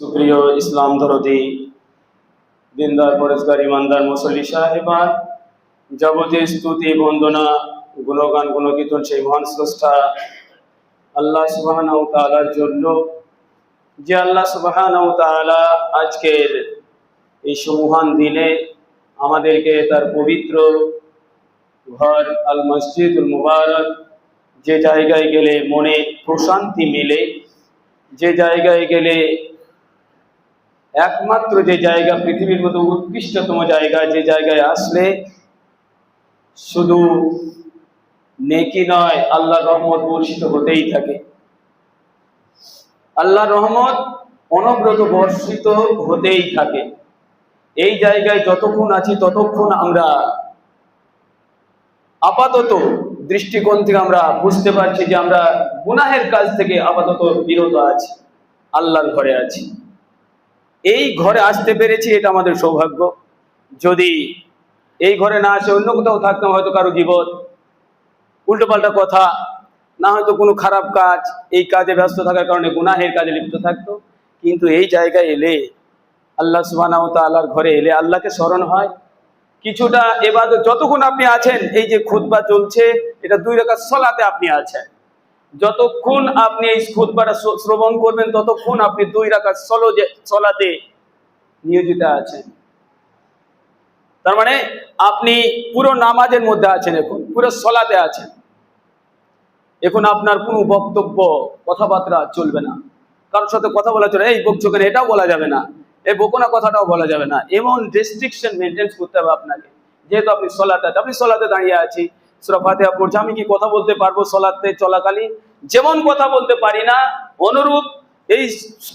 সুপ্রিয় ইসলাম দরদি, দিনদার পরেশগার, ইমানদার, মুসল্লি সাহেবান যাবতীয় স্তুতি, বন্দনা, গুণগান, গুণকীর্তন, সেই মহান স্রষ্টা, আল্লাহ সুবাহান তালার জন্য। যে আল্লাহ সুবাহান তালা আজকের এই সুমহান দিনে আমাদেরকে তার পবিত্র ঘর, আল মসজিদুল মুবারক, যে জায়গায় গেলে মনে প্রশান্তি মিলে, যে জায়গায় গেলে একমাত্র যে জায়গা, পৃথিবীর মতো উৎকৃষ্টতম জায়গা, যে জায়গায় আসলে শুধু নেকি নয় আল্লাহ রহমত বর্ষিত হতেই থাকে। আল্লাহ রহমত অনব্রত বর্ষিত হতেই থাকে। এই জায়গায় যতক্ষণ আছি ততক্ষণ আমরা আপাতত দৃষ্টিকোণ থেকে আমরা বুঝতে পারছি যে আমরা গুনাহের কাজ থেকে আপাতত বিরত আছি, আল্লাহর ঘরে আছি। এই ঘরে আসতে পেরেছি এটা আমাদের সৌভাগ্য। যদি এই ঘরে না আসে, অন্য কোথাও থাকতাম হয়তো কারও জীবন উল্টোপাল্টা কথা, না হয়তো কোনো খারাপ কাজ, এই কাজে ব্যস্ত থাকার কারণে গুনাহের কাজে লিপ্ত থাকতো। কিন্তু এই জায়গায় এলে, আল্লাহ সুবাহ আল্লাহর ঘরে এলে আল্লাহকে স্মরণ হয়। কিছুটা এবার যতক্ষণ আপনি আছেন, এই যে খুতবা চলছে, এটা দুই রেখা সলাতে আপনি আছেন। যতক্ষণ আপনি এই খুতবাটা শ্র- শ্রবণ করবেন, ততক্ষণ আপনি দুই রাখা সলো যে চলাতে নিয়োজিত আছেন। তার মানে আপনি পুরো নামাজের মধ্যে আছেন এখন, পুরো সলাতে আছেন। এখন আপনার কোনো বক্তব্য, কথাবার্তা চলবে না। কারোর সাথে কথা বলা চলে এই বকছো কেন? এটাও বলা যাবে না। এই বকোনা কথাটাও বলা যাবে না। এমন রেস্ট্রিকশন মেনটেন করতে হবে আপনাকে। যেহেতু আপনি সলাতে আছেন, আপনি সলাতে দাঁড়িয়ে আছি সুরা ফাতিহা পড়ছে আমি কি কথা বলতে পারব সলাতে চলাকালীন? যেমন কথা বলতে পারি না, অনুরূপ এই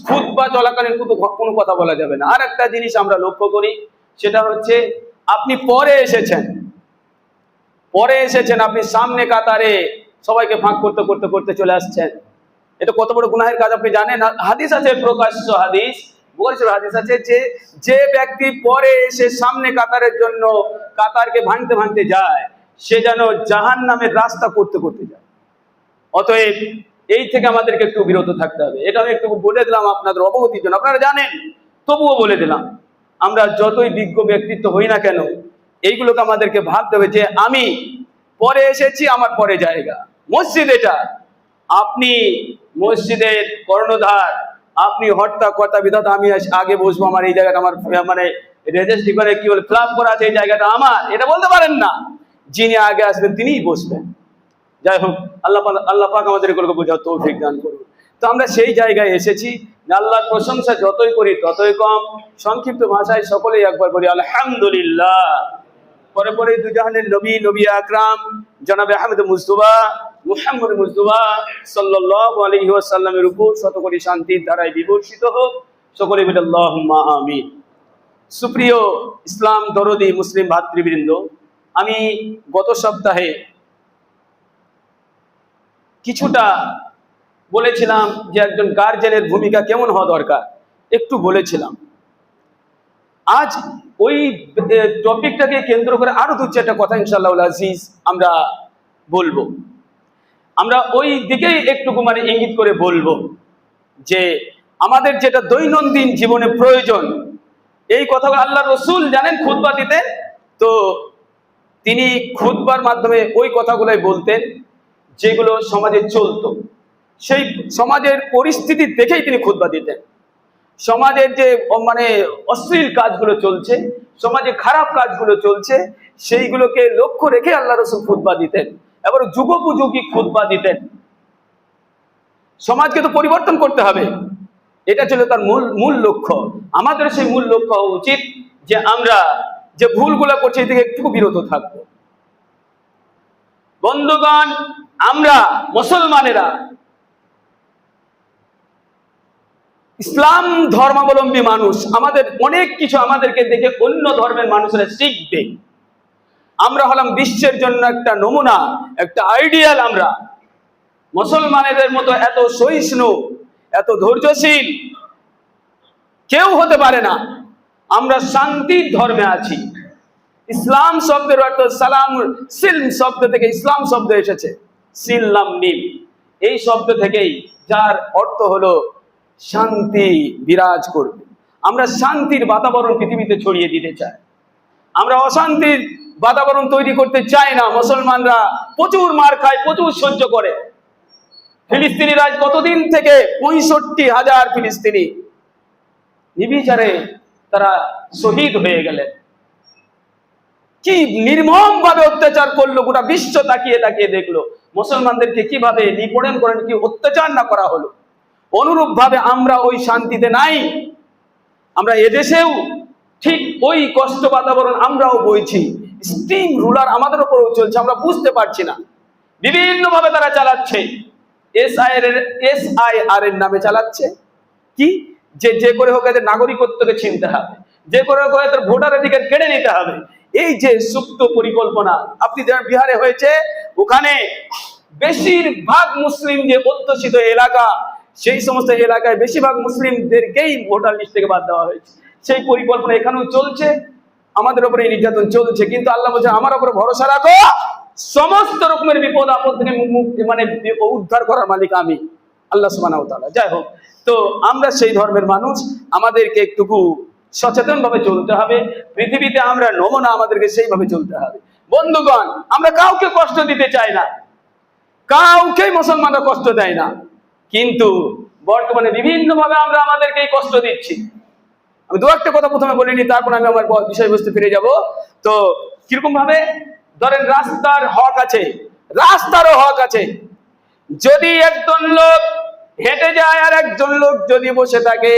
খুদ বা চলাকালীন কিন্তু কোনো কথা বলা যাবে না। আর একটা জিনিস আমরা লক্ষ্য করি, সেটা হচ্ছে আপনি পরে এসেছেন। পরে এসেছেন, আপনি সামনে কাতারে সবাইকে ফাঁক করতে করতে করতে চলে আসছেন। এটা কত বড় গুনাহের কাজ আপনি জানেন? হাদিস আছে, প্রকাশ্য হাদিস। বলছে হাদিস আছে যে যে ব্যক্তি পরে এসে সামনে কাতারের জন্য কাতারকে ভাঙতে ভাঙতে যায় সে যেন জাহান নামের রাস্তা করতে করতে যায়। অতএব এই থেকে আমাদেরকে একটু বিরত থাকতে হবে। এটা আমি একটু বলে দিলাম আপনাদের অবগতির জন্য আপনারা জানেন, তবুও বলে দিলাম, আমরা যতই বিজ্ঞ ব্যক্তিত্ব হই না কেন, এইগুলোকে আমাদেরকে ভাবতে হবে যে আমি পরে এসেছি, আমার পরে জায়গা। মসজিদ এটা। আপনি মসজিদের কর্ণধার, আপনি হত্যা কর্তা বিধাতা, আমি আগে বসবো, আমার এই জায়গাটা আমার মানে রেজিস্ট্রি করে কি বলে ক্লাব করা আছে, এই জায়গাটা আমার। এটা বলতে পারেন না। যিনি আগে আসবেন তিনিই বসবেন। যাই হোক, আল্লাহ আল্লাহ পাক আমাদের এগুলোকে বোঝার তৌফিক দান করুন। তো আমরা সেই জায়গায় এসেছি, আল্লাহর প্রশংসা যতই করি ততই কম। সংক্ষিপ্ত ভাষায় সকলেই একবার বলি, আলহামদুলিল্লাহ। পরে পরে দুজাহানের নবী নবী আকরাম, জনাবে আহমেদ মুস্তফা মুহাম্মদ মুস্তফা সাল্লাল্লাহু আলাইহি ওয়াসাল্লামের উপর শত কোটি শান্তির দ্বারাই বিবর্ষিত হোক। সকলে বলে, আল্লাহুম্মা আমিন। সুপ্রিয় ইসলাম দরদি মুসলিম ভাতৃবৃন্দ আমি গত সপ্তাহে কিছুটা বলেছিলাম যে একজন গার্জেনের ভূমিকা কেমন হওয়া দরকার, একটু বলেছিলাম। আজ ওই টপিকটাকে কেন্দ্র করে আরও দু চারটা কথা ইনশাল্লাহ আজিজ আমরা বলব। আমরা ওই দিকেই একটুকু মানে ইঙ্গিত করে বলব যে আমাদের যেটা দৈনন্দিন জীবনে প্রয়োজন, এই কথাগুলো আল্লাহ রসুল জানেন, খুতবা দিতে তো তিনি খুতবার মাধ্যমে ওই কথাগুলোই বলতেন, যেগুলো সমাজে চলতো। সেই সমাজের পরিস্থিতি দেখেই তিনি খুতবা দিতেন। সমাজের যে মানে অশ্লীল কাজগুলো চলছে, সমাজে খারাপ কাজগুলো চলছে, সেইগুলোকে লক্ষ্য রেখে আল্লাহ রসুল খুতবা দিতেন। এবার যুগোপযোগী খুতবা দিতেন। সমাজকে তো পরিবর্তন করতে হবে। এটা ছিল তার মূল মূল লক্ষ্য। আমাদের সেই মূল লক্ষ্য হওয়া উচিত যে আমরা যে ভুলগুলো করছি, এই থেকে একটু বিরত থাকব। বন্ধুগণ, আমরা মুসলমানেরা ইসলাম ধর্মাবলম্বী মানুষ, আমাদের অনেক কিছু আমাদেরকে দেখে অন্য ধর্মের মানুষরা শিখবে। আমরা হলাম বিশ্বের জন্য একটা নমুনা, একটা আইডিয়াল আমরা। মুসলমানেদের মতো এত সহিষ্ণু, এত ধৈর্যশীল কেউ হতে পারে না। আমরা শান্তির ধর্মে আছি। ইসলাম শব্দের অর্থ সালাম সিলম শব্দ থেকে ইসলাম শব্দ এসেছে। সিল্লাম মিম। এই শব্দ থেকেই যার অর্থ হলো শান্তি বিরাজ করবে। আমরা শান্তির বাতাবরণ পৃথিবীতে ছড়িয়ে দিতে চাই। আমরা অশান্তির বাতাবরণ তৈরি করতে চাই না। মুসলমানরা প্রচুর মার খায়, প্রচুর সহ্য করে। ফিলিস্তিনিরা আজ কতদিন থেকে পঁয়ষট্টি হাজার ফিলিস্তিনি নির্বিচারে তারা শহীদ হয়ে গেলেন। কি নির্মম ভাবে অত্যাচার করল, গোটা বিশ্ব তাকিয়ে তাকিয়ে দেখল। মুসলমানদেরকে কীভাবে নিপড়েন করেন, কি অত্যাচার না করা হলো? অনুরূপ ভাবে আমরা ওই শান্তিতে নাই। আমরা এদেশেও ঠিক ওই কষ্ট বাতাবরণ আমরাও বইছি। স্টিম রুলার আমাদের উপরেও চলছে, আমরা বুঝতে পারছি না। বিভিন্ন ভাবে তারা চালাচ্ছে। এস আই এর এস আই আর এর নামে চালাচ্ছে। কি? যে যে করে হোক এদের নাগরিকত্বকে চিনতে হবে। যে করে হোক এদের ভোটার অধিকার কেড়ে নিতে হবে। এই যে সুপ্ত পরিকল্পনা, আপনি যেমন বিহারে হয়েছে, ওখানে বেশিরভাগ মুসলিম যে অধ্যুষিত এলাকা, সেই সমস্ত এলাকায় বেশিরভাগ মুসলিমদেরকেই ভোটার লিস্ট থেকে বাদ দেওয়া হয়েছে। সেই পরিকল্পনা এখানেও চলছে, আমাদের উপরে এই নির্যাতন চলছে। কিন্তু আল্লাহ বলছে, আমার উপরে ভরসা রাখো। সমস্ত রকমের বিপদ আপদ থেকে মানে উদ্ধার করার মালিক আমি। আল্লাহ তাআলা। যাই হোক তো আমরা সেই ধর্মের মানুষ, আমাদেরকে একটুকু সচেতন ভাবে চলতে হবে। পৃথিবীতে আমরা নমুনা আমাদেরকে সেইভাবে চলতে হবে। বন্ধুগণ, আমরা কাউকে কষ্ট দিতে চাই না। কাউকেই মুসলমানরা কষ্ট দেয় না। কিন্তু বর্তমানে বিভিন্ন ভাবে আমরা আমাদেরকে কষ্ট দিচ্ছি। আমি দু একটা কথা প্রথমে বলিনি, তারপর আমি আমার বিষয়বস্তু ফিরে যাব। তো কীরকম ভাবে ধরেন রাস্তার হক আছে। রাস্তারও হক আছে। যদি একজন লোক হেঁটে যায় আর একজন লোক যদি বসে থাকে,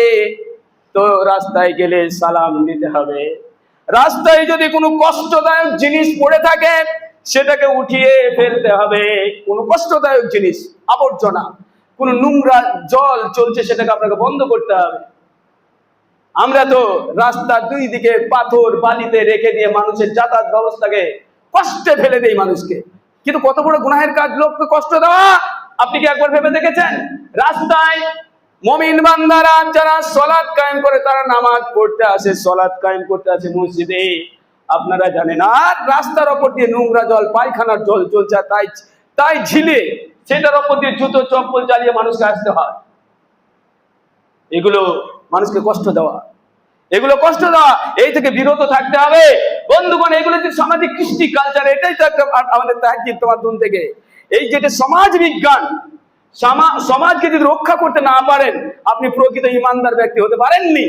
তো রাস্তায় গেলে সালাম দিতে হবে। রাস্তায় যদি কোনো কষ্টদায়ক জিনিস পড়ে থাকে, সেটাকে উঠিয়ে ফেলতে হবে। কোনো কষ্টদায়ক জিনিস, আবর্জনা, কোনো নোংরা জল চলছে সেটাকে আপনাকে বন্ধ করতে হবে। আমরা তো রাস্তার দুই দিকে পাথর বালিতে রেখে দিয়ে মানুষের যাতায়াত ব্যবস্থাকে কষ্টে ফেলে দেই মানুষকে। কিন্তু কত বড় গুনাহের কাজ লোককে কষ্ট দেওয়া? আপনি কি একবার ভেবে দেখেছেন? রাস্তায় মমিন বান্দারা যারা সলাৎ কায়েম করে, তারা নামাজ পড়তে আসে, সলাৎ কায়েম করতে আসে মসজিদে। আপনারা জানেন, আর রাস্তার ওপর দিয়ে নোংরা জল, পায়খানার জল চলছে তাই তাই ঝিলে সেটার ওপর দিয়ে জুতো, চপ্পল চালিয়ে মানুষকে আসতে হয়। এগুলো মানুষকে কষ্ট দেওয়া। এগুলো কষ্ট দেওয়া, এই থেকে বিরত থাকতে হবে। বন্ধুগণ, এগুলো যে সামাজিক কৃষ্টি কালচার এটাই তো একটা আমাদের তাহিদ মাধ্যম থেকে। এই যেটা সমাজ বিজ্ঞান সমাজকে যদি রক্ষা করতে না পারেন, আপনি প্রকৃত ইমানদার ব্যক্তি হতে পারেননি।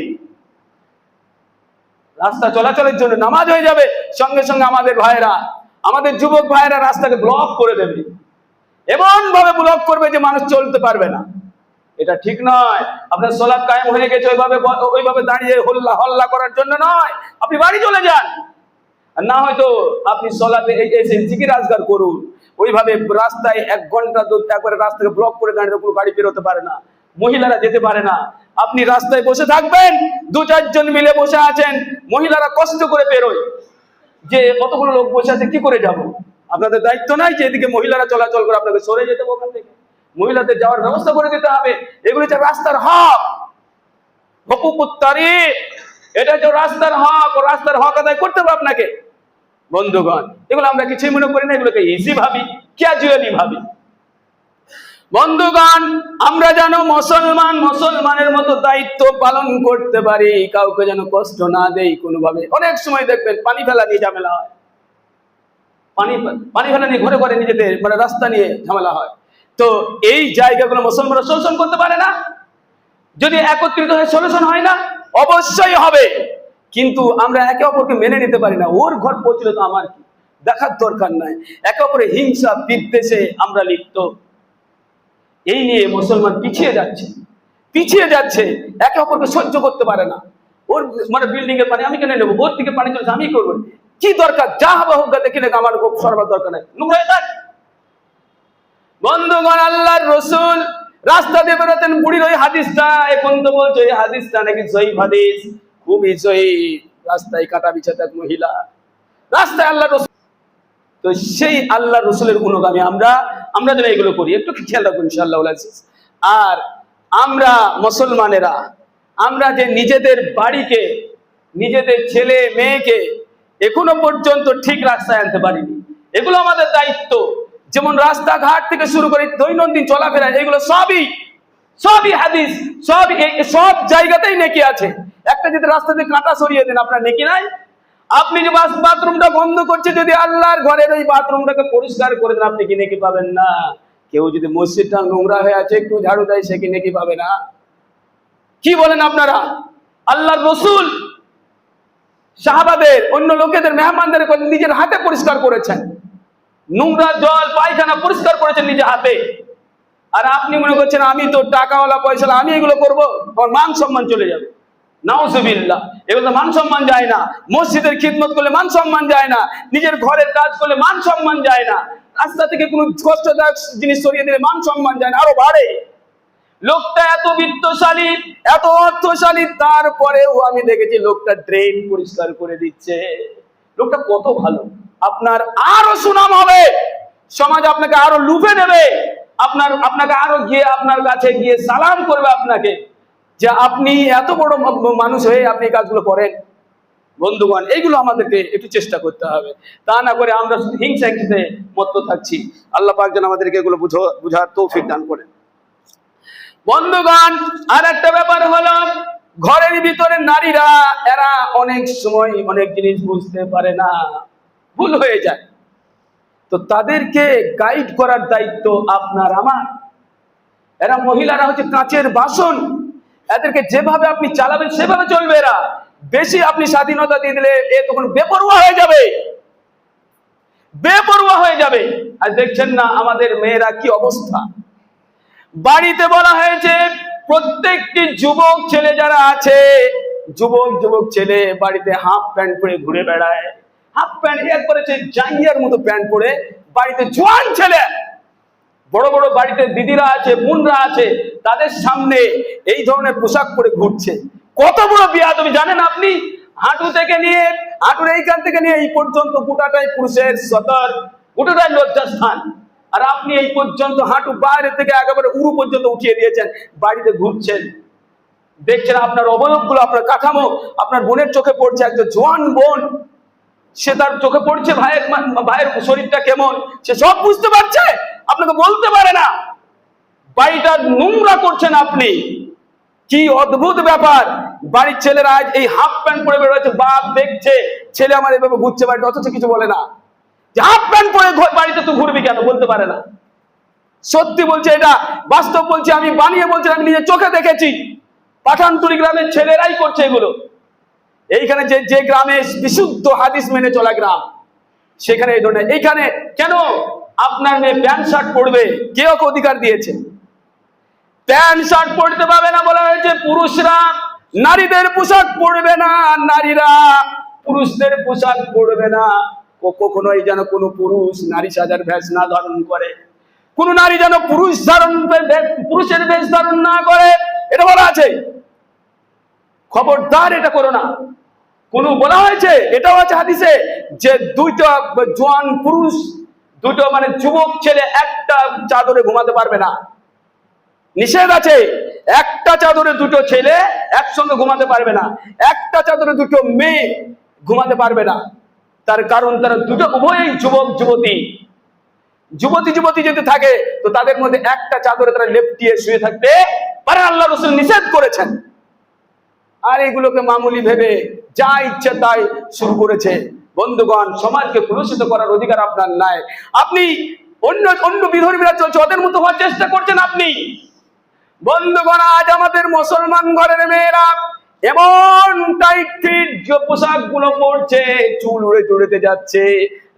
রাস্তা চলাচলের জন্য নামাজ হয়ে যাবে, সঙ্গে সঙ্গে আমাদের ভাইরা আমাদের যুবক ভাইরা রাস্তাকে ব্লক করে দেবে। এমন ভাবে ব্লক করবে যে মানুষ চলতে পারবে না। এটা ঠিক নয়। আপনার সোলাদ কায়েম হয়ে গেছে, ওইভাবে ওইভাবে দাঁড়িয়ে হল্লা হল্লা করার জন্য নয়। আপনি বাড়ি চলে যান। না হয়তো আপনি এসে জিকির আজগার করুন, ওইভাবে রাস্তায় এক ঘণ্টা একবারে রাস্তাকে ব্লক করে দাঁড়িয়ে কোনো গাড়ি বেরোতে পারে না, মহিলারা যেতে পারে না। আপনি রাস্তায় বসে থাকবেন, দু চারজন মিলে বসে আছেন, মহিলারা কষ্ট করে বেরোয়। যে কতগুলো লোক বসে আছে, কি করে যাব? আপনাদের দায়িত্ব নাই যে এদিকে মহিলারা চলাচল করে আপনাকে সরে যেতে হবে ওখান থেকে। মহিলাদের যাওয়ার ব্যবস্থা করে দিতে হবে। এগুলো হচ্ছে রাস্তার হক। হকুকুত্তারি। এটা হচ্ছে রাস্তার হক। রাস্তার হক আদায় করতে হবে আপনাকে। বন্ধুগণ, এগুলো আমরা কিছুই মনে করি না, এগুলোকে ইজি ভাবি ক্যাজুয়ালি ভাবি। বন্ধুগণ, আমরা যেন মুসলমান, মুসলমানের মতো দায়িত্ব পালন করতে পারি, কাউকে যেন কষ্ট না দেই কোনোভাবে। অনেক সময় দেখবেন পানি ফেলা নিয়ে ঝামেলা হয়। পানি পানি ফেলা নিয়ে ঘরে ঘরে নিজেদের মানে রাস্তা নিয়ে ঝামেলা হয়। তো এই জায়গাগুলো মুসলমানরা শোষণ করতে পারে না। যদি একত্রিত হয়ে সলিউশন হয় না, অবশ্যই হবে। কিন্তু আমরা একে অপরকে মেনে নিতে পারি না। ওর ঘর পৌঁছলে তো আমার কি? দেখার দরকার নাই। একে অপরে হিংসা, বিদ্বেষে আমরা লিপ্ত। এই নিয়ে মুসলমান পিছিয়ে যাচ্ছে। পিছিয়ে যাচ্ছে। একে অপরকে সহ্য করতে পারে না। ওর মানে বিল্ডিং এর পানি আমি কেন নেব? ওর থেকে পানি চলছে আমি করব। কি দরকার? যা হবে হোক গা দেখি আমার সরবার দরকার নাই। নোংরা থাক। বন্ধুগণ, আল্লাহর রসুল রাস্তা দিয়ে বেরোতেন বুড়ির ওই হাদিসটা। এখন তো বলছো, এই হাদিসটা নাকি জয়ীফ হাদিস। খুবই জয়ী, রাস্তায় কাটা বিছাতে মহিলা। রাস্তায় আল্লাহ রসুল। তো সেই আল্লাহ রসুলের গুণগামী আমরা আমরা যেন এগুলো করি। একটু খেয়াল রাখুন ইনশাআল্লাহ আর আমরা মুসলমানেরা, আমরা যে নিজেদের বাড়িকে, নিজেদের ছেলে, মেয়েকে এখনও পর্যন্ত ঠিক রাস্তায় আনতে পারিনি। এগুলো আমাদের দায়িত্ব। যেমন রাস্তাঘাট থেকে শুরু করে দৈনন্দিন চলাফেরা, এগুলো সবই সবই হাদিস সব সব জায়গাতেই নেকি আছে। একটা যদি রাস্তা দিয়ে কাঁটা সরিয়ে দেন, আপনার নেকি নাই? আপনি যে বাথরুমটা বন্ধ করছে, যদি আল্লাহর ঘরের ওই বাথরুমটাকে পরিষ্কার করে দেন, আপনি কি নেকি পাবেন না? কেউ যদি মসজিদটা নোংরা হয়ে আছে, একটু ঝাড়ু দেয়, সে কি নেকি পাবে না? কি বলেন আপনারা? আল্লাহর রসুল সাহাবাদের, অন্য লোকেদের, মেহমানদের নিজের হাতে পরিষ্কার করেছেন। নোংরা জল, পায়খানা পরিষ্কার করেছেন নিজের হাতে। আর আপনি মনে করছেন, আমি তো টাকাওয়ালা পয়সা আমি এগুলো করব, আমার মান সম্মান চলে যাবে। নাউজুবিল্লাহ। এগুলো মান সম্মান না। মসজিদের করলে মান সম্মান যায় না। নিজের ঘরের কাজ করলে মান সম্মান যায় না। রাস্তা থেকে কোনো কষ্টদায়ক জিনিস সরিয়ে দিলে মান সম্মান না। আরও বাড়ে। লোকটা এত বিত্তশালী, এত অর্থশালী, তারপরেও আমি দেখেছি লোকটা ড্রেন পরিষ্কার করে দিচ্ছে। লোকটা কত ভালো। আপনার আরও সুনাম হবে। সমাজ আপনাকে আরও লুফে নেবে। আপনার, আপনাকে আরও গিয়ে আপনার কাছে গিয়ে সালাম করবে আপনাকে। যে আপনি এত বড় মানুষ হয়ে আপনি কাজগুলো করেন, বন্ধুগণ এইগুলো আমাদেরকে একটু চেষ্টা করতে হবে। তা না করে আমরা শুধু হিংসা হিংসে মত্ত থাকছি। আল্লাহ পাক যেন আমাদেরকে এগুলো বুঝো, বুঝার তৌফিক দান করেন। বন্ধুগণ আর একটা ব্যাপার হলো, ঘরের ভিতরে নারীরা, এরা অনেক সময় অনেক জিনিস বুঝতে পারে না। ভুল হয়ে যায়। তো তাদেরকে গাইড করার দায়িত্ব আপনার, আমার। এরা মহিলারা হচ্ছে কাঁচের বাসন। এদেরকে যেভাবে আপনি চালাবেন, সেভাবে চলবে এরা। বেশি আপনি স্বাধীনতা দিয়ে দিলে এ তখন বেপরোয়া হয়ে যাবে। বেপরোয়া হয়ে যাবে। আর দেখছেন না আমাদের মেয়েরা কি অবস্থা। বাড়িতে বলা হয়েছে, প্রত্যেকটি যুবক ছেলে যারা আছে, যুবক যুবক ছেলে বাড়িতে হাফ প্যান্ট পরে ঘুরে বেড়ায়, হাফ প্যান্ট, এক করেছে জাঙ্গিয়ার মতো প্যান্ট পরে বাড়িতে জোয়ান ছেলে। বড় বড় বাড়িতে দিদিরা আছে, বোনরা আছে, তাদের সামনে এই ধরনের পোশাক পরে ঘুরছে। কত বড় বিয়া তুমি জানেন আপনি? হাঁটু থেকে নিয়ে, হাঁটুর এইখান থেকে নিয়ে এই পর্যন্ত গোটাটাই পুরুষের সতর, গোটাটাই লজ্জাস্থান। আর আপনি এই পর্যন্ত হাঁটু বাইরে থেকে একেবারে উরু পর্যন্ত উঠিয়ে দিয়েছেন, বাড়িতে ঘুরছেন। দেখছেন আপনার অবয়বগুলো, আপনার কাঠামো, আপনার বোনের চোখে পড়ছে একজন জোয়ান বোন। সে তার চোখে পড়ছে ভাইয়ের ভাইয়ের শরীরটা কেমন? সে সব বুঝতে পারছে? আপনাকে বলতে পারে না। বাড়িটা নোংরা করছেন আপনি। কি অদ্ভুত ব্যাপার। বাড়ির ছেলেরা আজ এই হাফ প্যান্ট পরে বেরোচ্ছে বাপ দেখছে, ছেলে আমার এভাবে ঘুরছে বাড়িতে, অথচ কিছু বলে না। যে হাফ প্যান্ট পরে বাড়িতে তুই ঘুরবি কেন? বলতে পারে না। সত্যি বলছে এটা, বাস্তব বলছে, আমি বানিয়ে বলছি আমি নিজের চোখে দেখেছি। পাঠানটুরি গ্রামের ছেলেরাই করছে এগুলো। এইখানে যে যে গ্রামে বিশুদ্ধ হাদিস মেনে চলা গ্রাম, সেখানে এই ধরনের এইখানে কেন আপনার মেয়ে প্যান্ট শার্ট পরবে, কে ওকে অধিকার দিয়েছে? প্যান্ট শার্ট পরতে পারবে না বলা হয়েছে পুরুষরা, নারীদের পোশাক পরবে না নারীরা। পুরুষদের পোশাক পরবে না। কখনোই যেন কোনো পুরুষ নারী সাজার ভেষ না ধারণ করে। কোন নারী যেন পুরুষ ধারণ পুরুষের বেশ ধারণ না করে, এটা বলা আছে। খবরদার এটা করো না। কোন বলা হয়েছে, এটাও আছে হাদিসে, যে দুইটা জোয়ান পুরুষ দুটো মানে যুবক ছেলে একটা চাদরে ঘুমাতে পারবে না। নিষেধ আছে, একটা চাদরে দুটো ছেলে একসঙ্গে ঘুমাতে পারবে না, একটা চাদরে দুটো মেয়ে ঘুমাতে পারবে না। তার কারণ তারা দুটো উভয়ই যুবক, যুবতী। যুবতী যুবতী যদি থাকে, তো তাদের মধ্যে একটা চাদরে তারা লেপটিয়ে শুয়ে থাকতে পারে আল্লাহ রসুল নিষেধ করেছেন। আর এগুলোকে মামুলি ভেবে যা ইচ্ছে তাই শুরু করেছে। বন্ধুগণ, সমাজকে কলুষিত করার অধিকার আপনার নাই। আপনি অন্য অন্য বিধর্মীরা চলছে ওদের মতো হওয়ার চেষ্টা করছেন আপনি। বন্ধুগণ, আজ আমাদের মুসলমান ঘরের মেয়েরা এমন টাইট ফিট পোশাকগুলো পরছে, চুল উড়ে চড়েতে যাচ্ছে,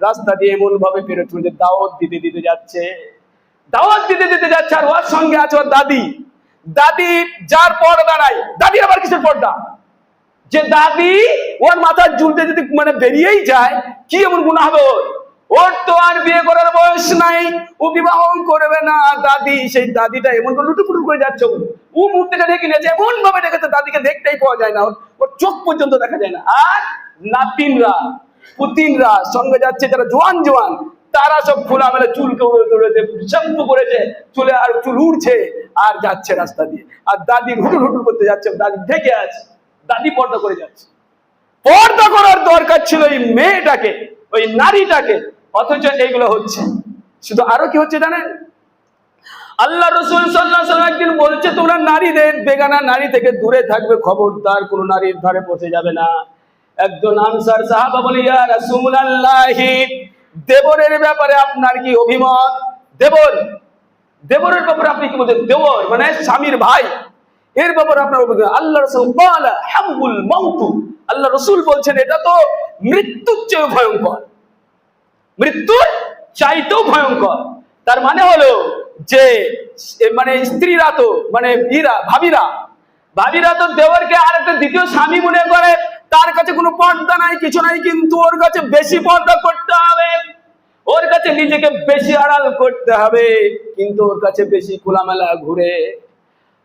রাস্তা দিয়ে এমন ভাবে পেরে চলছে দাওয়াত দিতে দিতে যাচ্ছে। দাওয়াত দিতে দিতে যাচ্ছে, আর ওর সঙ্গে আছে ওর দাদি। দাদি যার পর্দা নাই। দাদি আবার কিসের পর্দা? যে দাদি ওর মাথার ঝুলতে যদি মানে বেরিয়েই যায়, কি এমন গুণা হবে ওর? ওর তো আর বিয়ে করার বয়স নাই, ও বিবাহ করবে না দাদি। সেই দাদিটা এমন করে লুটুপুটু করে যাচ্ছে ও। ও মুখ ঢেকে নিয়েছে এমন ভাবে ঢেকেছে দাদিকে দেখতেই পাওয়া যায় না ওর। চোখ পর্যন্ত দেখা যায় না। আর নাতিনরা, পুতিনরা সঙ্গে যাচ্ছে, যারা জোয়ান জোয়ান, তারা সব খোলা মেলে চুলকে উড়ে উড়েছে শ্যাম্পু করেছে, চুলে আর চুল উড়ছে, আর যাচ্ছে রাস্তা দিয়ে। আর দাদি হুটুর হুটুর করতে যাচ্ছে, দাদি ঢেকে আছে। দাদি পর্দা করে যাচ্ছে। পর্দা করার দরকার ছিল ওই মেয়েটাকে, ওই নারীটাকে, অথচ এইগুলো হচ্ছে। শুধু আরও কি হচ্ছে জানেন? আল্লাহ রসুল সাল্লাহ একদিন বলছে, তোমরা নারীদের, বেগানা নারী থেকে দূরে থাকবে, খবরদার, কোনো নারীর ধারে পৌঁছে যাবে না। একজন আনসার সাহাবা বলে রাসূলুল্লাহি, দেবরের ব্যাপারে আপনার কি অভিমত? দেবর, দেবরের ব্যাপারে আপনি কি বলছেন? দেবর মানে স্বামীর ভাই। এর ব্যাপারে আপনার অভিজ্ঞতা আল্লাহ রসুল হাম্বুল মাউতু। আল্লাহ রসুল বলছেন, এটা তো মৃত্যুর চেয়ে ভয়ঙ্কর। মৃত্যুর চাইতেও ভয়ঙ্কর। তার মানে হলো যে মানে স্ত্রীরা তো মানে ইরা, ভাবিরা ভাবিরা তো দেওয়ারকে আর একটা দ্বিতীয় স্বামী মনে করে, তার কাছে কোনো পর্দা নাই, কিছু নাই, কিন্তু ওর কাছে বেশি পর্দা করতে হবে। ওর কাছে নিজেকে বেশি আড়াল করতে হবে, কিন্তু ওর কাছে বেশি খোলামেলা ঘুরে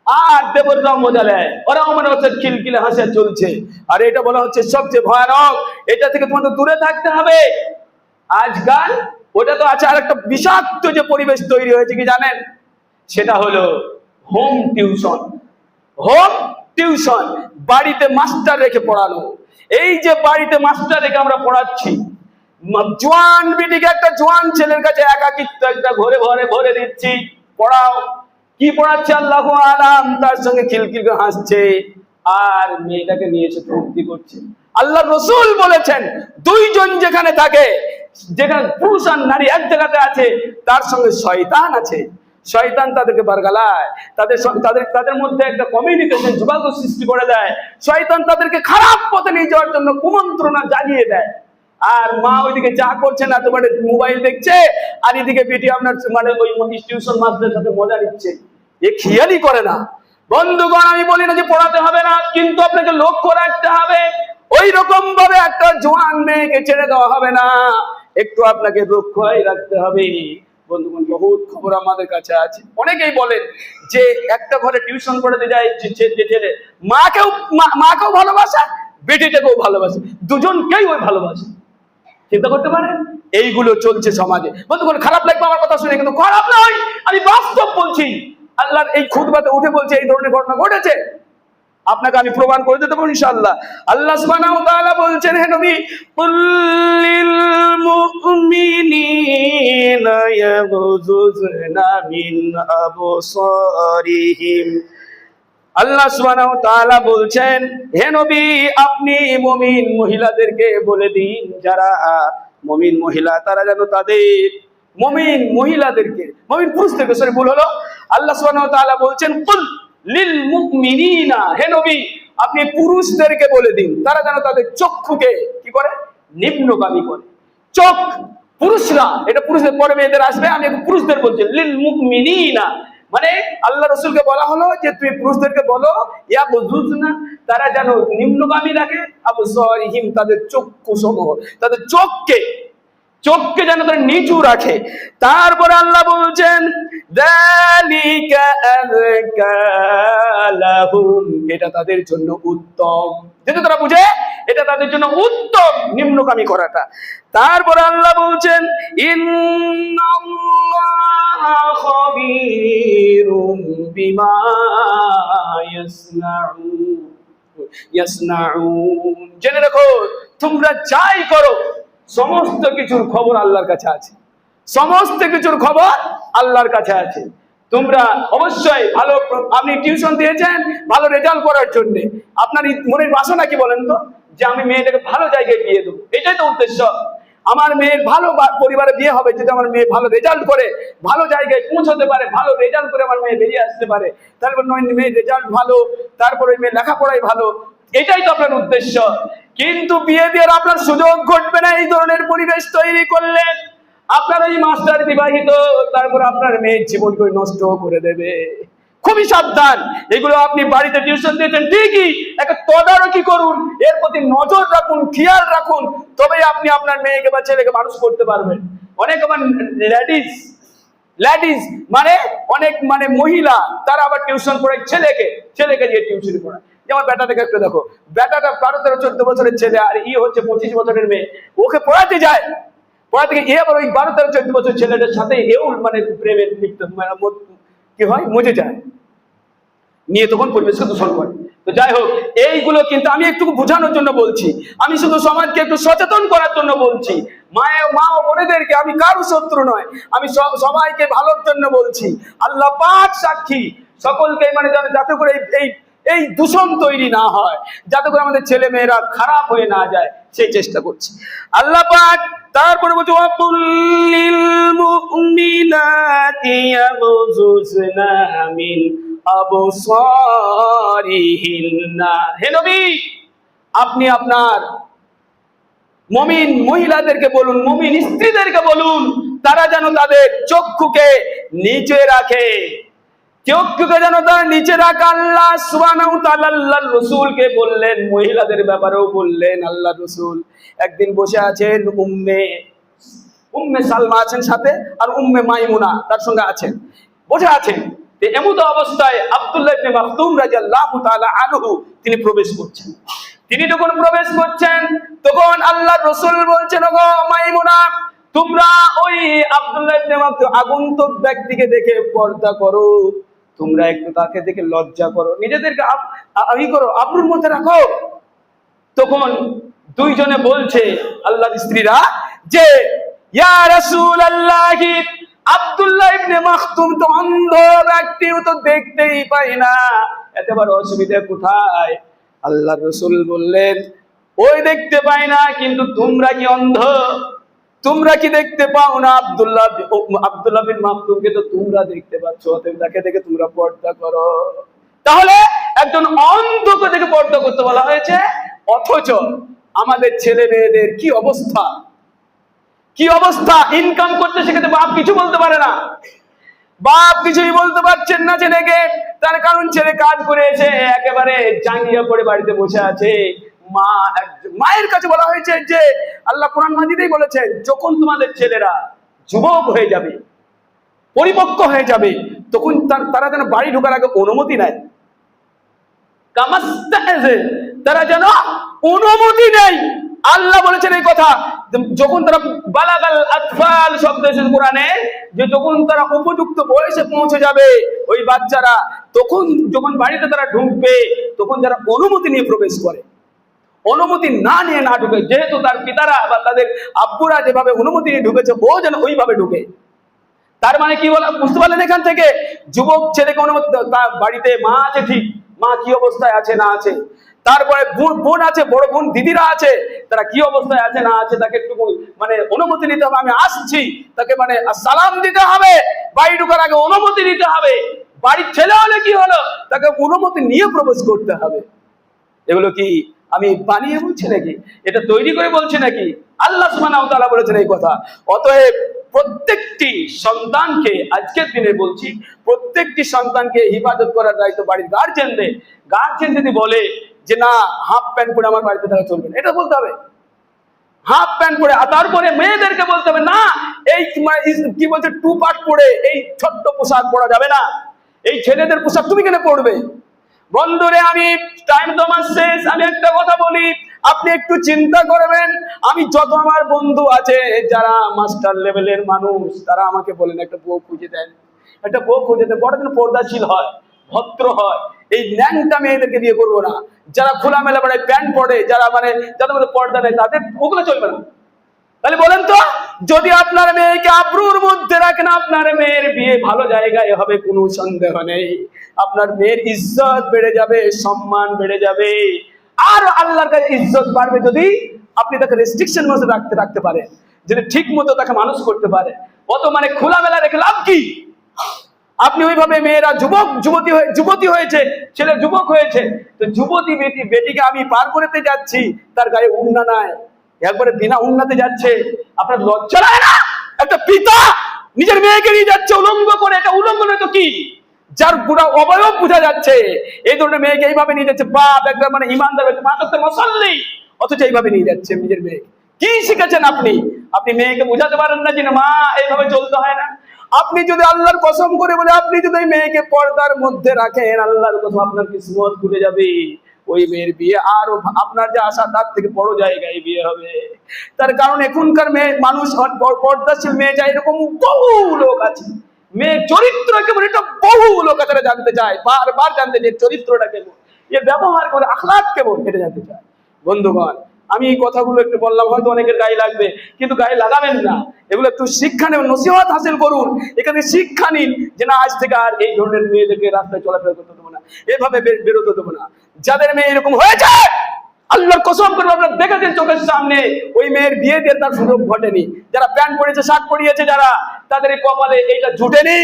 আর দেবররাও মজা নেয় ওরাও মনে হচ্ছে খিলখিলে হাসে চলছে। আর এটা বলা হচ্ছে সবচেয়ে ভয়ানক। এটা থেকে তোমাদের দূরে থাকতে হবে। আজকাল ওটা তো আছে আর একটা বিষাক্ত যে পরিবেশ তৈরি হয়েছে, কি জানেন? সেটা হলো হোম টিউশন হোম টিউশন বাড়িতে মাস্টার রেখে পড়ানো। এই যে বাড়িতে মাস্টার রেখে আমরা পড়াচ্ছি জোয়ান বিটিকে একটা জোয়ান ছেলের কাছে একাকিত্ব একটা ঘরে ঘরে ভরে দিচ্ছি, পড়াও। কি পড়াচ্ছে আল্লাহ আলাম? তার সঙ্গে খিলখিল করে হাসছে। আর মেয়েটাকে নিয়ে এসে ফুর্তি করছে। আল্লাহ রসুল বলেছেন, দুইজন যেখানে থাকে, যেখানে পুরুষ আর নারী এক জায়গাতে আছে, তার সঙ্গে শয়তান আছে। শয়তান তাদেরকে বারগালায়। তাদের তাদের তাদের মধ্যে একটা কমিউনিকেশন যোগাযোগ সৃষ্টি করে দেয়। শয়তান তাদেরকে খারাপ পথে নিয়ে যাওয়ার জন্য কুমন্ত্রণা জাগিয়ে দেয়। আর মা ওইদিকে যা করছে না, তোমার মোবাইল দেখছে, আর এদিকে বেটি আপনার মানে ওই টিউশন মাস্টারের সাথে মজা নিচ্ছে। এ খেয়ালই করে না। বন্ধুগণ, আমি বলি না যে পড়াতে হবে না, কিন্তু আপনাকে লক্ষ্য রাখতে হবে ওই রকম ভাবে একটা জোয়ান মেয়েকে ছেড়ে দেওয়া হবে না। একটু আপনাকে লক্ষ্যই রাখতে হবে। বন্ধুগণ, বহুত খবর আমাদের কাছে আছে। অনেকেই বলেন যে একটা ঘরে টিউশন পড়াতে যায় যে ছেলে মাকেও মাকেও ভালোবাসে, বেটিটাকেও ভালোবাসে। দুজনকেই ওই ভালোবাসে। চিন্তা করতে পারেন? এইগুলো চলছে সমাজে। বন্ধুগণ, খারাপ লাগবে আমার কথা শুনে, কিন্তু খারাপ নয়। আমি বাস্তব বলছি। আল্লাহর এই খুদবাতে উঠে বলছে, এই ধরনের ঘটনা ঘটেছে। আপনাকে আমি প্রমাণ করে দিতে পারব আল্লাহ সুবহানাহু তাআলা বলছেন, হে নবী কুল্লিল মুমিনিনা মিন আবসারিহিম। আল্লাহ সুবহানাহু তাআলা বলছেন, হে নবী, আপনি মুমিন মহিলাদেরকে বলে দিন, যারা মুমিন মহিলা, তারা যেন তাদের মুমিন মহিলাদেরকে, মুমিন পুরুষদেরকে সরি ভুল হলো। আল্লাহ সুবহানাহু তাআলা বলছেন, কুল লিল মুমিনিনা হে নবী, আপনি পুরুষদেরকে বলে দিন, তারা যেন তাদের চক্ষুকে কি করে? নিম্নগামী করে। চোখ, পুরুষরা, এটা পুরুষদের পরে মেয়েদের আসবে, আমি পুরুষদের বলছি, লিল মুমিনিনা মানে আল্লাহ রসুলকে বলা হলো যে, তুমি পুরুষদেরকে বলো, ইয়া বুঝুজ না তারা যেন নিম্নগামী রাখে, আবু তাদের চক্ষু সমূহ তাদের চোখকে চোখকে যেন তারা নিচু রাখে তারপরে আল্লাহ বলছেন। এটা তাদের জন্য উত্তম যেটা তারা বুঝে, এটা তাদের জন্য উত্তম নিম্নগামী করাটা তারপরে আল্লাহ বলছেন, ইন্নাল্লাহা খাবীরুম বিমা ইয়াসনাউন ইয়াসনাউন জেনে রাখো, তোমরা যাই করো, সমস্ত কিছুর খবর আল্লাহর কাছে আছে। সমস্ত কিছুর খবর আল্লাহর কাছে আছে। তোমরা অবশ্যই ভালো আপনি টিউশন দিয়েছেন, ভালো রেজাল্ট করার জন্য। আপনার মনের বাসনা কি বলেন তো? যে আমি মেয়েটাকে ভালো জায়গায় বিয়ে দেবো। এটাই তো উদ্দেশ্য। আমার মেয়ের ভালো পরিবারে বিয়ে হবে, যদি আমার মেয়ে ভালো রেজাল্ট করে, ভালো জায়গায় পৌঁছতে পারে, ভালো রেজাল্ট করে আমার মেয়ে বেরিয়ে আসতে পারে তারপর মেয়ের রেজাল্ট ভালো, তারপরে ওই মেয়ে লেখাপড়াই ভালো। এটাই তো আপনার উদ্দেশ্য। কিন্তু বিয়ে দিয়ে আপনার সুযোগ ঘটবে না, এই ধরনের পরিবেশ তৈরি করলে আপনার ওই মাস্টার বিবাহিত, তারপর আপনার মেয়ের জীবনকে নষ্ট করে দেবে। খুবই সাবধান। এগুলো আপনি বাড়িতে টিউশন দিয়েছেন, ঠিকই। একটা তদারকি করুন, এর প্রতি নজর রাখুন, খেয়াল রাখুন, তবেই আপনি আপনার মেয়েকে বা ছেলেকে মানুষ করতে পারবেন। অনেক আমার লেডিস লেডিস মানে অনেক মানে মহিলা, তারা আবার টিউশন পড়ায় ছেলেকে ছেলেকে দিয়ে টিউশন পড়ায়। যেমন বেটাটাকে একটু দেখো, বেটাটা বারো, তেরো, চোদ্দ বছরের ছেলে, আর ই হচ্ছে পঁচিশ বছরের মেয়ে। ওকে পড়াতে যায়। পড়াতে গিয়ে আবার ওই বারো, তেরো, চোদ্দ বছর ছেলেটার সাথে এও মানে প্রেমের লিপ্ত মানে কি হয়? মজে যায়। নিয়ে তখন পরিবেশকে দূষণ করে তো যাই হোক, এইগুলো কিন্তু আমি একটু বোঝানোর জন্য বলছি। আমি শুধু সমাজকে একটু সচেতন করার জন্য বলছি। মায়ের মা ও বোনেদেরকে আমি কারও শত্রু নয়, আমি সবাইকে ভালোর জন্য বলছি। আল্লাহ পাক সাক্ষী সকলকে মানে যাতে করে এই- এই দূষণ তৈরি না হয়, যাতে করে আমাদের ছেলে মেয়েরা খারাপ হয়ে না যায়, সেই চেষ্টা করছি। আল্লাহ পাক তারপরে বলছে ওয়াকুল্লিল মুমিনাতি মিন হে নবী, আপনি আপনার মমিন মহিলাদেরকে বলুন, মমিন স্ত্রীদেরকে বলুন, তারা যেন তাদের চক্ষুকে নিচে রাখে। চক্ষুকে যেন তারা নিচে রাখে, আল্লাহ তাআলা আল্লাহর বললেন, মহিলাদের ব্যাপারেও বললেন আল্লাহ রাসূল একদিন বসে আছেন উম্মে উম্মে সালমা আছেন সাথে, আর উম্মে মাইমুনা তার সঙ্গে আছেন। বসে আছেন। এমত অবস্থায় আব্দুল্লাহ আনহু তিনি প্রবেশ করছেন। তিনি যখন প্রবেশ করছেন, তখন আল্লাহ রসুল বলছেন, ওগো মাইমুনা, তোমরা ওই আব্দুল্লাহ আগন্তুক ব্যক্তিকে দেখে পর্দা করো। তোমরা একটু তাকে দেখে লজ্জা করো। নিজেদেরকে ই করো, আব্রুর মধ্যে রাখো। তখন দুইজনে বলছে আল্লাহর স্ত্রীরা যে, ইয়া রাসূলুল্লাহি আব্দুল্লাহ ইবনে মাখতুম তো অন্ধ ব্যক্তি তো দেখতেই পাই না। একেবারে অসুবিধা কোথায়? আল্লাহর রাসূল বললেন, ওই দেখতে পাই না, কিন্তু তোমরা কি অন্ধ? তোমরা কি দেখতে পাও না? আব্দুল্লাহ আব্দুল্লাহ বিন মাকতুমকে তো তোমরা দেখতে পাচ্ছ, অতএব তাকে দেখে তোমরা পর্দা করো। তাহলে একজন অন্ধকে দেখে পর্দা করতে বলা হয়েছে, অথচ আমাদের ছেলে মেয়েদের কি অবস্থা? কি অবস্থা? ইনকাম করতে সেক্ষেত্রে বাপ কিছু বলতে পারে না। বাপ কিছুই বলতে পারছেন না ছেলেকে। তার কারণ ছেলে কাজ করেছে একেবারে জাঙ্গিয়া করে বাড়িতে বসে আছে। মা মায়ের কাছে বলা হয়েছে যে, আল্লাহ কোরআন মাজিদেই বলেছেন, যখন তোমাদের ছেলেরা যুবক হয়ে যাবে, পরিপক্ক হয়ে যাবে, তখন তার- যেন বাড়ি ঢোকার আগে অনুমতি নেয়। তারা যেন অনুমতি নেই আল্লাহ বলেছেন এই কথা। যখন তারা বালাগাল আতফাল শব্দ এসেছে কোরআনে, যে যখন তারা উপযুক্ত বয়সে পৌঁছে যাবে ওই বাচ্চারা, তখন যখন বাড়িতে তারা ঢুকবে, তখন যারা অনুমতি নিয়ে প্রবেশ করে। অনুমতি না নিয়ে না ঢুকে, যেহেতু তার পিতারা বা তাদের আব্বুরা যেভাবে অনুমতি নিয়ে ঢুকেছে ও যেন ওইভাবে ঢুকে। তার মানে কি বলা, বুঝতে পারলেন এখান থেকে? যুবক ছেলেকে অনুমতি বাড়িতে মা আছে ঠিক, মা কি অবস্থায় আছে না আছে? তারপরে বোন আছে, বড় বোন, দিদিরা আছে, তারা কি অবস্থায় আছে, না আছে, তাকে একটু মানে অনুমতি নিতে হবে। আমি আসছি। তাকে মানে সালাম দিতে হবে। বাড়ি ঢুকার আগে অনুমতি নিতে হবে। বাড়ির ছেলে হলে কি হলো? তাকে অনুমতি নিয়ে প্রবেশ করতে হবে। এগুলো কি আমি বানিয়ে বলছি নাকি? এটা তৈরি করে বলছি নাকি? আল্লাহ তাআলা বলেছেন এই কথা। অতএব প্রত্যেকটি সন্তানকে আজকের দিনে বলছি, প্রত্যেকটি সন্তানকে হিফাজত করার দায়িত্ব বাড়ির গার্জেনদের গার্জেন যদি বলে যে না হাফ প্যান্ট পরে আমার বাড়িতে থাকা চলবে না। এটা বলতে হবে। হাফ প্যান্ট পরে, আর তারপরে মেয়েদেরকে বলতে হবে, না, এই কি বলছে টু পার্ট পরে এই ছোট্ট পোশাক পরা যাবে না। এই ছেলেদের পোশাক তুমি কেন পরবে? বন্ধুরে, আমি টাইম তোমার শেষ। আমি একটা কথা বলি, আপনি একটু চিন্তা করবেন। আমি যত আমার বন্ধু আছে, যারা মাস্টার লেভেলের মানুষ, তারা আমাকে বলেন, একটা বউ খুঁজে দেন। একটা বউ খুঁজে দেন বড় দিন পর্দাশীল হয়, ভদ্র হয়। এই ন্যাংটা মেয়েদেরকে বিয়ে করব না। যারা খোলামেলা মানে প্যান্ট পরে, যারা মানে যাদের মধ্যে পর্দা নেই, তাদের ওগুলো চলবে না। তাহলে বলেন তো, যদি আপনার মেয়েকে আব্রুর মধ্যে রাখেন, আপনার মেয়ের বিয়ে ভালো জায়গায় হবে, কোনো সন্দেহ নেই। আপনার মেয়ের ইজ্জত বেড়ে যাবে, সম্মান বেড়ে যাবে। আর আল্লাহর কাছে ইজ্জত বাড়বে যদি আপনি তাকে রেস্ট্রিকশন মধ্যে রাখতে রাখতে পারেন। যদি ঠিক মতো তাকে মানুষ করতে পারে। অত মানে খোলামেলা রেখে লাভ কি? আপনি ওইভাবে মেয়েরা যুবক, যুবতী হয়ে, যুবতী হয়েছে, ছেলে যুবক হয়েছে, তো যুবতী বেটি, বেটিকে আমি পার করতে যাচ্ছি, তার গায়ে উন্না নাই। একবারে বিনা উন্নাতে যাচ্ছে, আপনার লজ্জা লাগে না? একটা পিতা নিজের মেয়েকে নিয়ে যাচ্ছে উলঙ্গ করে, এটা উলঙ্গ নয় তো কি? যার পুরো অবয়ব বোঝা যাচ্ছে, এই ধরনের মেয়েকে এইভাবে নিয়ে যাচ্ছে, বাপ একবার মানে ইমানদার মাতাত্তর মশাল্লি অথচ এইভাবে নিয়ে যাচ্ছে নিজের মেয়েকে। কি শিখেছেন আপনি? আপনি মেয়েকে বোঝাতে পারেন না যে মা, এইভাবে চলতে হয় না। আপনি যদি আল্লাহর কসম করে বলে, আপনি যদি মেয়েকে পর্দার মধ্যে রাখেন, আল্লাহর কসম আপনার কিসমত খুলে যাবে। ওই মেয়ের বিয়ে আর আপনার যে আশা, তার থেকে বড় জায়গায় বিয়ে হবে। তার কারণ এখনকার মেয়ে মানুষ পর- পর্দাশীল মেয়ে যায় এরকম বহু লোক আছে। মেয়ের চরিত্র কেমন এটা বহু লোক আছে জানতে চায়। বারবার জানতে চায় চরিত্রটা কেমন যে ব্যবহার করে আখলাক কেমন, এটা জানতে চায়। বন্ধুগণ আমি এই কথাগুলো একটু বললাম, হয়তো অনেকের গায়ে লাগবে, কিন্তু গায়ে লাগাবেন না। এগুলো একটু শিক্ষা নেবেন, নসিহত হাসিল করুন। এখানে শিক্ষা নিন যে না, আজ থেকে আর এই ধরনের মেয়েদেরকে রাস্তায় চলাফেরা করতে দেবো না, এভাবে বেরোতে দেবো না। যাদের মেয়ে এরকম হয়েছে, আল্লাহর কসম করে আপনারা দেখেছেন চোখের সামনে, ওই মেয়ের বিয়ে দিয়ে তার সুযোগ ঘটেনি। যারা প্যান্ট পরেছে শার্ট পরিয়েছে যারা, তাদের এই কপালে এইটা জুটেনি।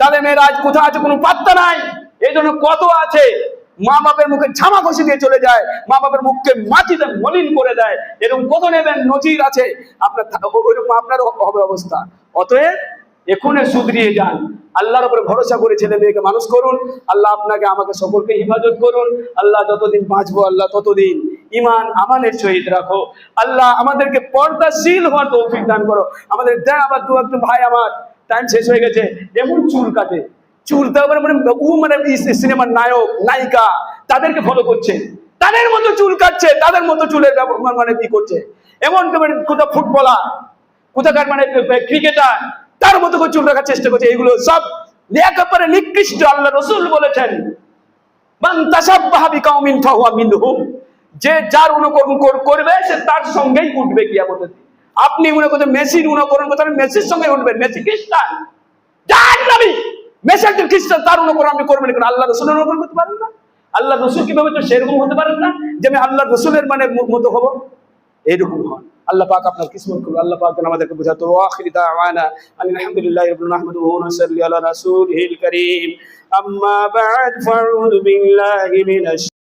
তাদের মেয়েরা আজ কোথাও আছে, কোনো পাত্তা নাই। এই জন্য কত আছে মা বাপের মুখে ঝামা ঘষে দিয়ে চলে যায়, মা বাপের মুখকে মাটিতে মলিন করে দেয়। এরকম কত নেবেন, নজির আছে। আপনার ওইরকম আপনারও হবে অবস্থা। অতএব এখনে সুধরিয়ে যান। আল্লাহর উপরে ভরসা করে ছেলে মেয়েকে মানুষ করুন। আল্লাহ আপনাকে, আমাকে সকলকে হিফাজত করুন। আল্লাহ যতদিন বাঁচবো, আল্লাহ ততদিন ইমান আমানের সহিত রাখো। আল্লাহ আমাদেরকে পর্দাশীল হওয়ার তৌফিক দান করো। আমাদের দেখ আবার দু একজন ভাই আমার। টাইম শেষ হয়ে গেছে। এমন চুল কাটে। চুল তারপরে মানে ও মানে সিনেমার নায়ক, নায়িকা, তাদেরকে ফলো করছে। তাদের মতো চুল কাটছে, তাদের মতো চুলের মানে কি করছে? এমন মানে কোথাও ফুটবলার, কোথাকার মানে ক্রিকেটার, তার মতো করে চুল রাখার চেষ্টা করছে। এগুলো সব একেবারে নিকৃষ্ট আল্লাহ রসুল বলেছেন। মান যে যার অনুকরণ কর- করবে, সে তার সঙ্গেই উঠবে কিয়ামতের আপনি মনে করছেন মেসির অনুকরণ করতে মেসির সঙ্গে উঠবেন। মেসি খ্রিস্টান। মেসি একজন খ্রিস্টান, তার অনুকরণ আপনি করবেন কেন? আল্লাহ রসুলের অনুকরণ করতে পারেন না। আল্লাহ রসুল কীভাবে তো সেরকম হতে পারেন না যে আমি আল্লাহ রসুলের মানে মতো হব। এইরকম হন। আল্লাহ পাক আপনার কিসমত করুন আল্লাহ পাক আমাদেরকে বুঝাতো আখিরি দাওয়ানা আলহামদুলিল্লাহ রাব্বিল নাহমাদুহু ওয়া নাসাল্লি আলা রাসূলিহিল কারীম। আম্মা বা'দ, ফাউযু বিল্লাহি মিনাশ